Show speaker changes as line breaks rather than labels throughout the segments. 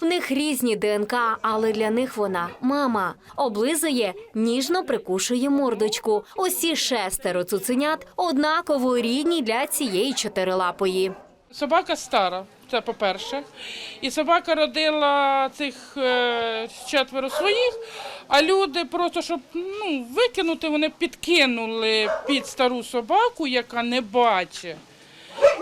В них різні ДНК, але для них вона мама. Облизує, ніжно прикушує мордочку. Усі шестеро цуценят однаково рідні для цієї чотирилапої.
Собака стара, це по-перше. І собака родила цих е, четверо своїх, а люди просто, щоб ну, викинути, вони підкинули під стару собаку, яка не бачить.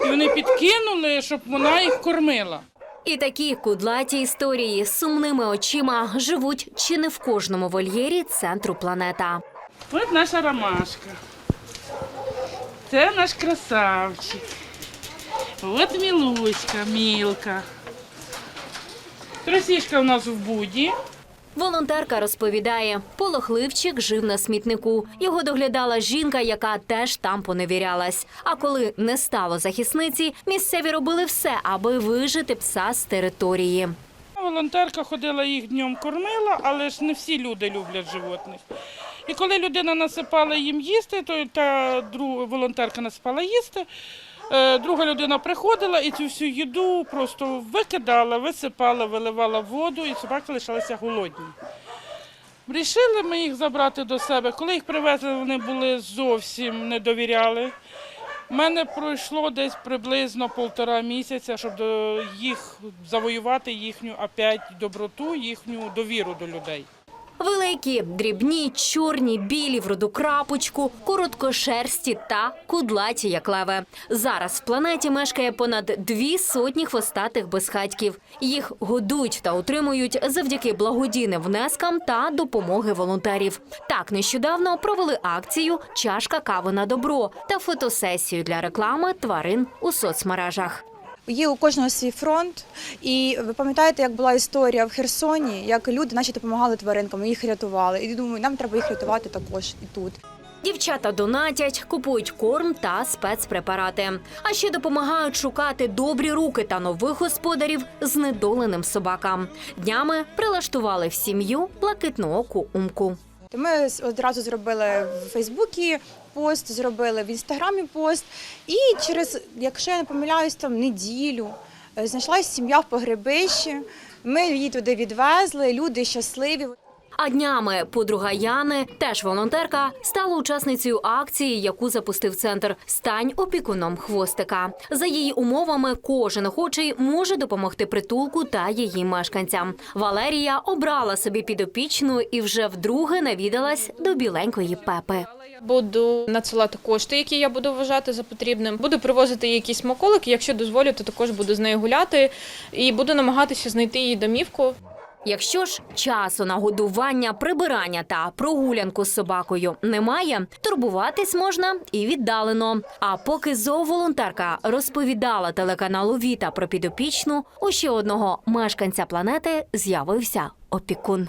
І вони підкинули, щоб вона їх кормила.
І такі кудлаті історії з сумними очима живуть чи не в кожному вольєрі центру планета.
От наша ромашка. Це наш красавчик. От мілуська, мілка. Тросішка у нас в буді.
Волонтерка розповідає, полохливчик жив на смітнику. Його доглядала жінка, яка теж там поневірялась. А коли не стало захисниці, місцеві робили все, аби вижити пса з території.
Волонтерка ходила їх днем кормила, але ж не всі люди люблять животних. І коли людина насипала їм їсти, то та друга волонтерка насипала їсти. Е, Друга людина приходила і цю всю їду просто викидала, висипала, виливала воду, і собаки лишалися голодні. Рішили ми їх забрати до себе. Коли їх привезли, вони були зовсім не довіряли. У мене пройшло десь приблизно півтора місяця, щоб їх завоювати їхню опять доброту, їхню довіру до людей.
Великі, дрібні, чорні, білі в роду крапочку, короткошерсті та кудлаті, як леви. Зараз в планеті мешкає понад дві сотні хвостатих безхатьків. Їх годують та утримують завдяки благодійним внескам та допомоги волонтерів. Так нещодавно провели акцію Чашка кави на добро та фотосесію для реклами тварин у соцмережах.
Є у кожного свій фронт, і ви пам'ятаєте, як була історія в Херсоні, як люди, наче допомагали тваринкам, їх рятували. І думаю, нам треба їх рятувати також і тут.
Дівчата донатять, купують корм та спецпрепарати. А ще допомагають шукати добрі руки та нових господарів знедоленим собакам. Днями прилаштували в сім'ю блакитнооку умку.
То ми одразу зробили в Фейсбуці пост, зробили в інстаграмі пост. І через, якщо я не помиляюсь, там неділю знайшлась знайшлася сім'я в погребищі. Ми її туди відвезли, люди щасливі.
А днями подруга Яни, теж волонтерка, стала учасницею акції, яку запустив центр Стань опікуном хвостика. За її умовами, кожен охочий може допомогти притулку та її мешканцям. Валерія обрала собі підопічну і вже вдруге навідалась до біленької пепи.
Буду надсилати кошти, які я буду вважати за потрібним. Буду привозити їй якісь смаколики. Якщо дозволю, то також буду з нею гуляти і буду намагатися знайти її домівку.
Якщо ж часу на годування, прибирання та прогулянку з собакою немає, турбуватись можна і віддалено. А поки зооволонтерка розповідала телеканалу Віта про підопічну, у ще одного мешканця планети з'явився опікун.